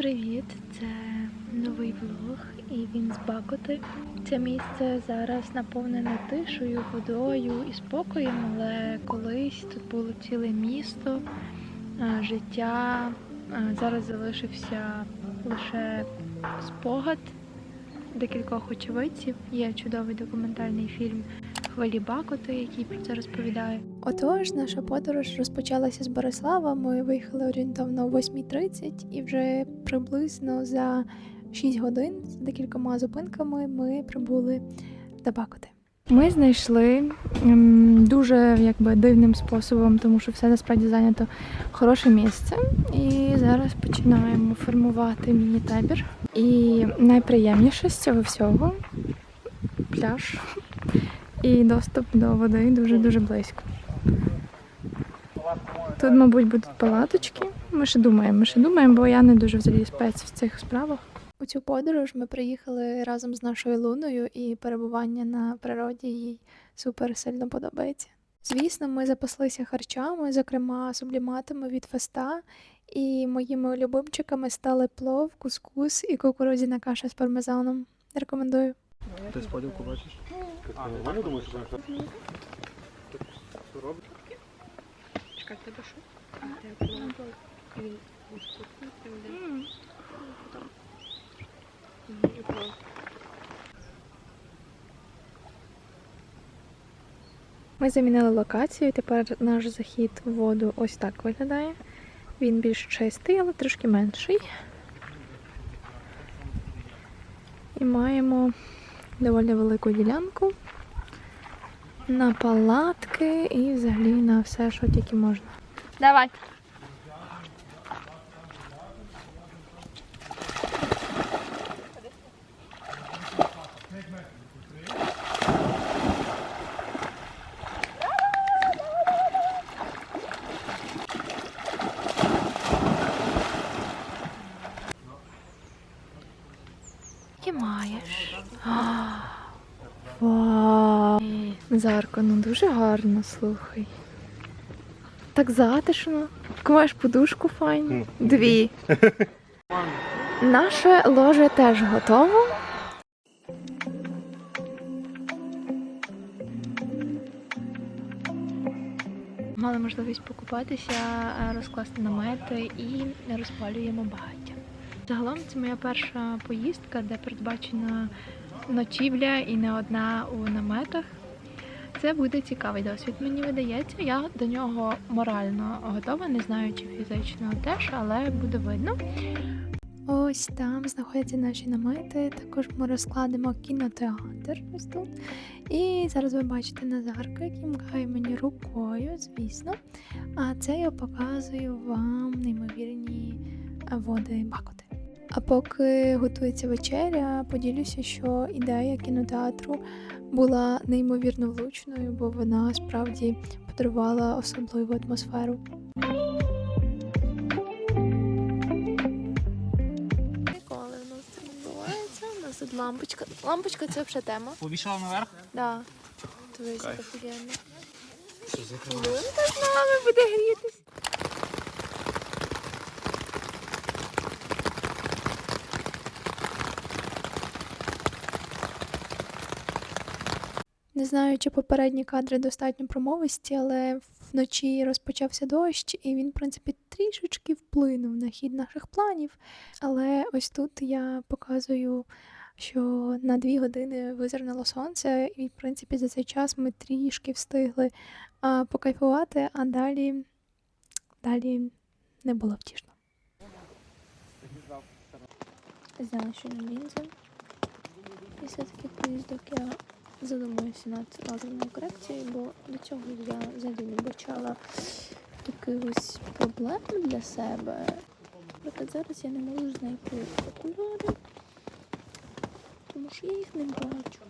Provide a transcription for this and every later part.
Привіт! Це новий влог, і він з Бакоти. Це місце зараз наповнене тишою, водою і спокоєм, але колись тут було ціле місто, життя. Зараз залишився лише спогад декількох очевидців. Є чудовий документальний фільм Хвилі Бакоти, який про це розповідає. Отож, наша подорож розпочалася з Борислава. Ми виїхали орієнтовно о 8.30 і вже приблизно за 6 годин з декількома зупинками ми прибули до Бакоти. Ми знайшли дуже якби дивним способом, тому що все насправді зайнято хороше місце. І зараз починаємо формувати міні-табір. І найприємніше з цього всього пляж і доступ до води дуже-дуже близько. Тут, мабуть, будуть палаточки. Ми ще думаємо, ми ще думаємо, бо я не дуже взагалі спец в цих справах. У цю подорож ми приїхали разом з нашою луною, і перебування на природі їй супер сильно подобається. Звісно, ми запаслися харчами, зокрема субліматами від феста, і моїми любимчиками стали плов, кускус і кукурудзяна каша з пармезаном. Рекомендую. Ти сподівку бачиш? А, нормально думаєш, що робить? Чекай, тебе що? Він. Ми замінили локацію. Тепер наш захід в воду ось так виглядає. Він більш чистий, але трошки менший. І маємо доволі велику ділянку на палатки і взагалі на все, що тільки можна. Давай. Які маєш? Вау! Зарко, ну дуже гарно, слухай. Так затишно. Маєш подушку файну. Дві. Наше ложе теж готово. Мали можливість покупатися, е, розкласти намети і розпалюємо багаття. Загалом це моя перша поїздка, де передбачена ночівля і не одна у наметах. Це буде цікавий досвід. Мені видається, я до нього морально готова, не знаю, чи фізично теж, але буде видно. Ось там знаходяться наші намети. Також ми розкладемо кінотеатр ось тут. І зараз ви бачите Назарка, який махає мені рукою, звісно. А це я показую вам неймовірні води Бакоти. А поки готується вечеря, поділюся, що ідея кінотеатру була неймовірно влучною, бо вона справді подарувала особливу атмосферу. Ніколи в нас це відбувається. У нас тут лампочка. Лампочка це вже тема. Повішала наверх? Да. Дивись, Кайф. офігенно. Закрила? Лунка з нами буде грітись. Не знаю, чи попередні кадри достатньо промовисті, але вночі розпочався дощ, і він, в принципі, трішечки вплинув на хід наших планів. Але ось тут я показую, що на дві години визирнуло сонце, і, в принципі, за цей час ми трішки встигли а, покайфувати, а далі, далі не було втішно. Знала, що на лінзи. Після таких поїздок я задумуюся над лазерною корекцією, бо до цього я взагалі не бачала якихось проблем для себе. Наприклад, зараз я не можу знайти окуляри, тому що я їх не бачу.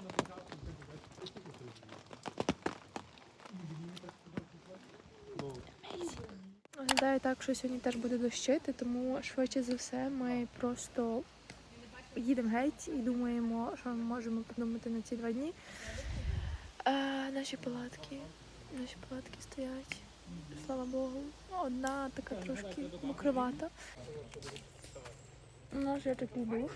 Гадаю так, що сьогодні теж буде дощити, тому швидше за все ми просто їдемо геть і думаємо, що ми можемо подумати на ці два дні. А, наші палатки. Наші палатки стоять. Слава Богу. Одна така трошки мокровата. У нас є такий душ.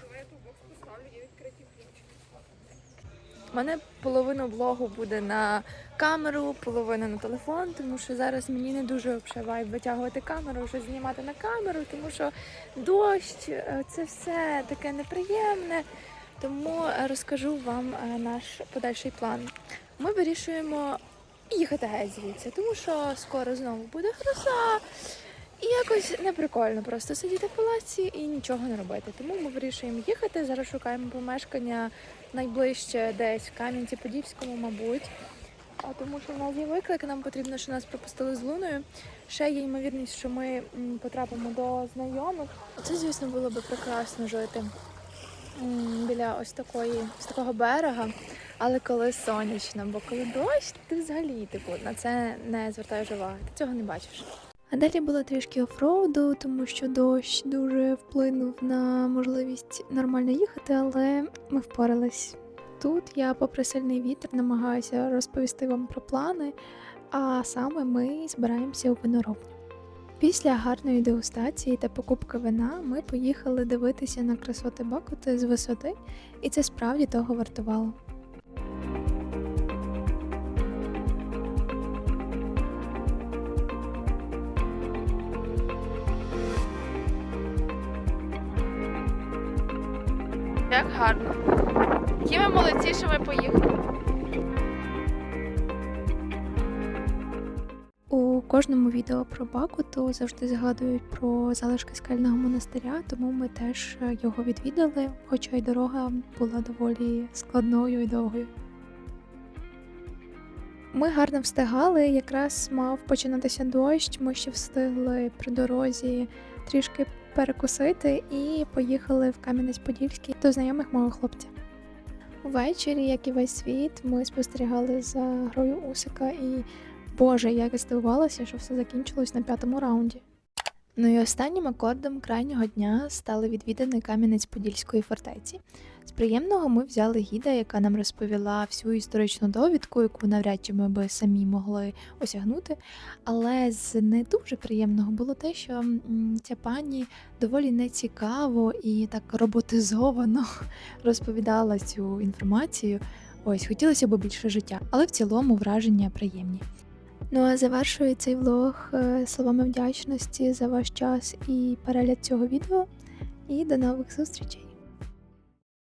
Мене половина влогу буде на камеру, половина на телефон, тому що зараз мені не дуже вайб витягувати камеру, щось знімати на камеру, тому що дощ, е, це все таке неприємне. Тому е, розкажу вам е, наш подальший план. Ми вирішуємо їхати геть звідси, тому що скоро знову буде гроза. І якось неприкольно просто сидіти в палаці і нічого не робити. Тому ми вирішуємо їхати. Зараз шукаємо помешкання найближче десь в Кам'янці-Подільському, мабуть. А тому що в нас є виклик, нам потрібно, що нас пропустили з луною. Ще є ймовірність, що ми потрапимо до знайомих. Це, звісно, було би прекрасно жити біля ось такої, з такого берега, але коли сонячно, бо коли дощ, ти взагалі типу, на це не звертаєш уваги, ти цього не бачиш. А далі було трішки офроуду, тому що дощ дуже вплинув на можливість нормально їхати, але ми впорались. Тут я, попри сильний вітер, намагаюся розповісти вам про плани, а саме ми збираємося у виноробню. Після гарної дегустації та покупки вина ми поїхали дивитися на красоти Бакути з висоти, і це справді того вартувало. Гарно. Які ми молодці, що ми поїхали. У кожному відео про Бакуту завжди згадують про залишки скельного монастиря, тому ми теж його відвідали, хоча й дорога була доволі складною і довгою. Ми гарно встигали, якраз мав починатися дощ. Ми ще встигли при дорозі трішки перекусити і поїхали в Кам'янець-Подільський до знайомих мого хлопця. Увечері, як і весь світ, ми спостерігали за грою Усика і Боже, як я здивувалася, що все закінчилось на п'ятому раунді. Ну і останнім акордом крайнього дня стали відвідини Кам'янець-Подільської фортеці. З приємного ми взяли гіда, яка нам розповіла всю історичну довідку, яку навряд чи ми би самі могли осягнути. Але з не дуже приємного було те, що ця пані доволі нецікаво і так роботизовано розповідала цю інформацію. Ось хотілося б більше життя, але в цілому враження приємні. Ну а завершую цей влог е, словами вдячності за ваш час і перегляд цього відео. І до нових зустрічей!